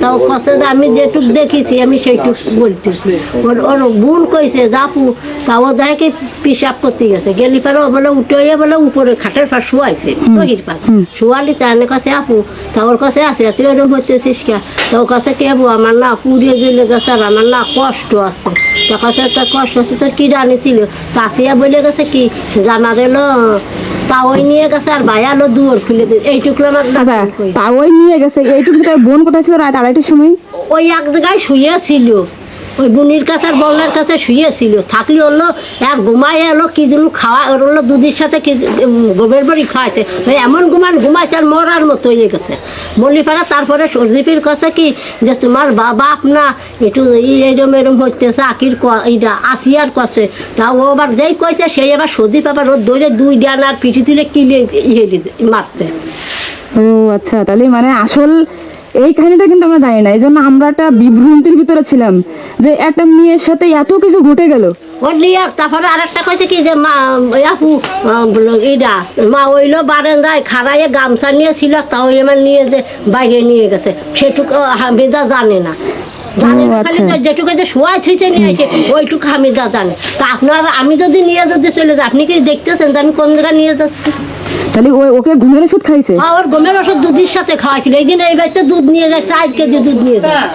তাও কছে যে আমি যেটুক দেখেছি আমি সেইটুক বলতেছি। ওর ওর বোন কইছে জাপু তাও দেখে পিসাব করতে গেছে। গেলি পারে ও বলে উঠে। বলে উপরে খাটের পার শুয়াইছে তহির পার। শুয়ালি তাহলে কাছে আপু তা ওর কাছে আছে তুই ওরকম হইতেছিস কে? তো ওর কাছে কেবো আমার না পুড়িয়ে জ্বলে গেছে আর আমার না কষ্ট আছে। তা কাছে তোর কষ্ট আছে তোর কি জানিছিল তা আসিয়া বলে গেছে কি? জানা এলো তা ওই নিয়ে গেছে আর ভাই আলো দুয়ার খুলে এইটুকু আমার আচ্ছা পাওয়াই নিয়ে গেছে এইটুকু বোন কোথায় ছিল রাত আড়াইটার সময়? ওই এক জায়গায় শুয়েছিল। ওই বুনির কাছে আর বলনার কাছে শুয়েছিল। থাকলে হলো আর ঘুমাই এলো, কি দিল খাওয়া ওর হলো দুধের সাথে কি গোবের বাড়ি খাওয়াইছে। ওই এমন ঘুমান ঘুমাইছে আর মরার মতো হয়ে গেছে। মল্লিপাড়া তারপরে সর্দিপির কাছে কি যে তোমার বাবা আপনা একটু এরম এরম হইতেছে আকির এইটা আসিয়ার কাছে। তা ও আবার যেই কইছে, সেই আবার সর্দি আবার ওর দৌড়ে দুই ডান আর পিঠি তুলে কিলে ইয়ে মারছে। ও আচ্ছা তাহলে মানে আসল এই কাহিনীটা কিন্তু আমরা জানি না। এই জন্য আমরা একটা বিভ্রান্তির ভিতরে ছিলাম যে একটা মেয়ের সাথে এত কিছু ঘটে গেল। ওর নিয়ে তারপরে আরেকটা কইছে কি যে মা আপু ইডা মা ওইলো বারান্দায় খাড়াইয়ে গামছা নিয়েছিল তাও এবার নিয়ে যে বাইরে নিয়ে গেছে। সেটুকু জানে না। জানে না, খালি আচ্ছা। যেটুকু যে শোয়া নিয়ে ওইটুকু জানে। তা আপনার আমি যদি নিয়ে যদি চলে যাই আপনি কি দেখতেছেন যে আমি কোন জায়গায় নিয়ে যাচ্ছি? তাহলে ওই ওকে ঘুমের ওষুধ খাইছে? হ্যাঁ ওর ঘুমের ওষুধ দুধের সাথে খাওয়াইছিল। এই দিন এই বাড়িতে দুধ নিয়ে যাচ্ছে চার কেজি দুধ নিয়ে যায়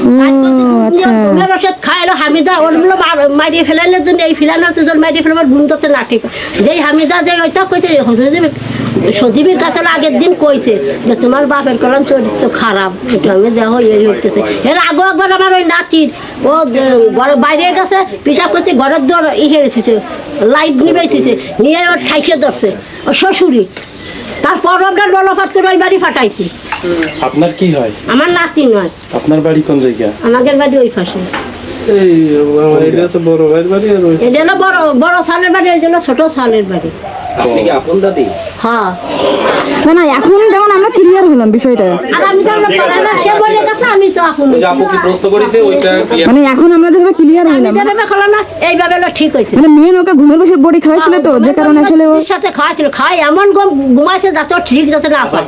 ও আচ্ছা। গমের ওষুধ খাইলো হামিদা ওরগুলো মার- মারিয়ে ফেলাইলে জন্য এই ফিলানোর জন্য মারিয়ে ফেলাবার গুণ করতে না ঠিক যেই হামিদা যে ওইটা কইতে সজীবের সজীবের কাছে আগের দিন কইছে যে তোমার বাপের কলম চরিত্র খারাপ এটা আমি দেখো এই হইতেছে এর আগে একবার আমার ওই নাতির ও ঘরে বাইরে গেছে পিসাব করছে ঘরের দর ইহে রেখেছে লাইট নিবেছে নিয়ে ওর ঠাইসে ধরছে ও শ্বশুরি তারপর আমরা ডলফাত করে ওই বাড়ি ফাটাইছি। আপনার কি হয়? আমার নাতি নয়। আপনার বাড়ি কোন জায়গা? আমাদের বাড়ি ওই পাশে। এই আমার বড় বাড়ি আর ওই বড় বড় সালের বাড়ি ওই জন্য ছোট সালের বাড়ি। আপনি কি আপন দাদি? হ্যাঁ। না না এখন যেমন আমরা ক্লিয়ার হলাম বিষয়টা। মানে এখন আমরা যেভাবে ক্লিয়ার না এইভাবে ঠিক হয়েছে। মানে মেয়ে ওকে ঘুমের বসে বডি খাওয়াইছিল তো যে কারণে আসলে ওর সাথে খাওয়াছিল খাওয়াই এমন গম ঘুমাইছে যাতে ঠিক যাতে না পায়।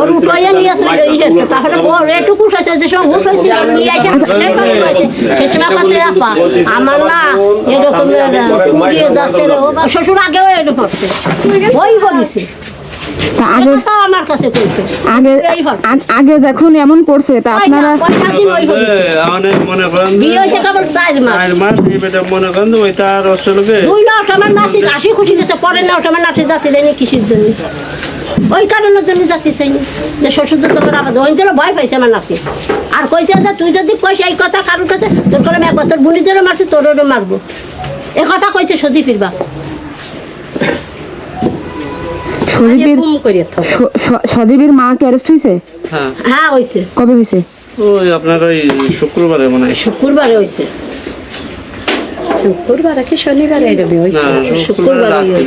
ওর উঠাইয়া নিয়ে চলে গেছে তাহলে ওর এটুকু হয়েছে যে সব হুশ হয়েছে নিয়ে এসে হাতের পরে হয়েছে। সে সময় কাছে আপা আমার না এরকম শ্বশুর আগেও এরকম ওই বলিছে। আগে তাও আমার কাছে কইছে আগে এই হল। আগ- আগে যখন এমন করছে তা আপনারা ওই মনে করেন বিয়ে হয়েছে কেবল চার মাস। চার মাস এই বেটা মনে করেন ওই তার আসলে দুই নাট আমার নাতি হাসি খুশি গেছে পরে নাট আমার নাতি যাচ্ছে দেয়নি কিসের জন্য? ওই কারণের জন্য যাচ্ছি যে শ্বশুর তোমার আবার ওই জন্য ভয় পাইছে আমার নাতি। আর কইছে যে তুই যদি কইস এই কথা কারোর কাছে তোর করে একবার তোর বুড়িদেরও মারছি তোরও মারবো। এ কথা কইছে সজি ফিরবা সজীবের সজীবের মা কি অ্যারেস্ট হয়েছে হ্যাঁ। হ্যাঁ হয়েছে কবে হয়েছে ওই আপনার ওই শুক্রবারে মনে হয়। শুক্রবারে হয়েছে।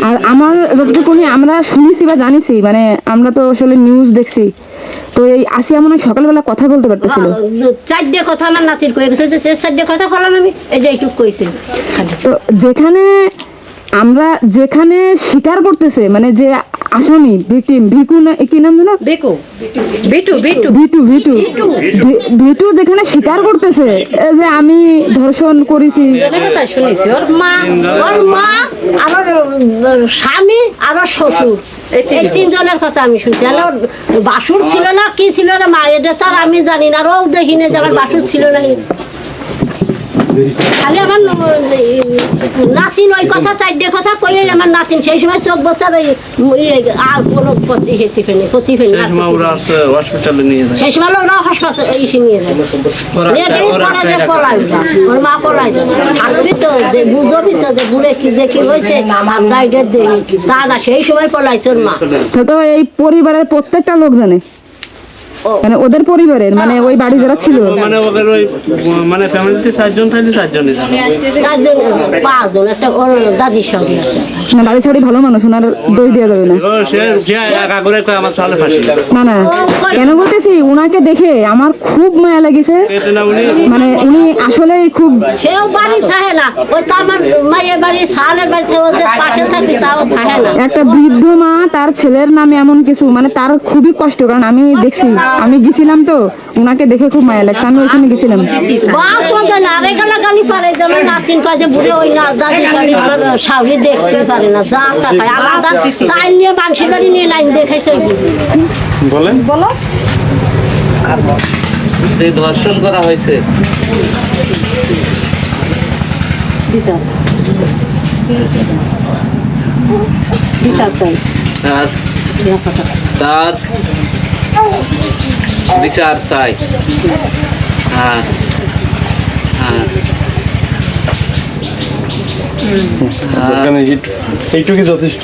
আর আমার যতটুকুনি আমরা শুনেছি বা জানিছি মানে আমরা তো আসলে নিউজ দেখছি। তো এই আসিয়া মনে হয় সকালবেলা কথা বলতে পারতেছিল। চারটে কথা আমার নাতির কয়ে গেছে যে চারটে কথা বললাম আমি এই যে এইটুক কইছে। তো যেখানে আমরা যেখানে স্বীকার করতেছে মানে যে আসামি ভিকটিম ভিকু না কি নাম জানো বেকো বিটু বিটু ভিটু ভিটু। ভি- ভিটু যেখানে স্বীকার করতেছে যে আমি ধর্ষণ করেছি। কথা শুনেছি। ওর মা ওর মা উম, স্বামী আর ওর শ্বশুর। এই তিনজনের কথা আমি শুনছি। আর ওর বাসুর ছিল না কি ছিল না মা এটা আমি জানি না। আর ও দেখিনি যে আমার বাসুর ছিল না। খালি আমার নাতিন ওই কথা কয়ে আমার নাতিন সেই সময় চোখ বছর আর কোনো ক্ষতি হেতে ফেলে ক্ষতি ফেলে সেই সময় ওরা হসপিটালে নিয়ে যায়। সেই সময় ওরা হাসপাতাল এসে নিয়ে যায়। নিয়ে গেলে পরে যে পলাই ওর মা পলাই থাকবি তো যে বুঝবি তো যে বুড়ে কি যে কি হয়েছে আমার গাইডের দেখি। তা না সেই সময় পলাই তোর মা। তো তো এই পরিবারের প্রত্যেকটা লোক জানে। মানে ওদের পরিবারের মানে ওই বাড়ি যারা ছিল। মানে ওদের ওই মানে ফ্যামিলিতে চারজন থাকলে চারজনই জানে চারজন পাঁচজন একটা ওর দাদির সঙ্গে আছে। না দাদি ছাড়ি ভালো মানুষ ওনার দই দেওয়া যাবে না। ও সে যে একা করে কয় আমার সালে ফাঁসি না না কেন বলতেছি উনাকে দেখে আমার খুব মায়া লেগেছে। মানে উনি আসলে খুব সেও বাড়ি থাকে না ওই তো আমার মায়ের বাড়ি সালের বাড়ি ওদের পাশে থাকি তাও থাকে না। একটা বৃদ্ধ মা তার ছেলের নামে এমন কিছু মানে তার খুবই কষ্ট কারণ আমি দেখছি আমি গেছিলাম তো ওনাকে দেখে খুব মায়া লাগছে আমি ওইখানে গেছিলাম। বাপ তো জানে আরে গালা গালি পারে যেমন নাতিন কাজে বুড়ে ওই না দাদি গাড়ি সাউরি দেখতে পারে না যা টাকায় আলাদা চাইল নিয়ে মানুষের বাড়ি নিয়ে লাইন দেখাইছে ওই বুড়ি। বলেন। ধর্ষণ করা হয়েছে। তার বিচার চাই। হ্যাঁ হ্যাঁ এইটুকু এইটুকুই যথেষ্ট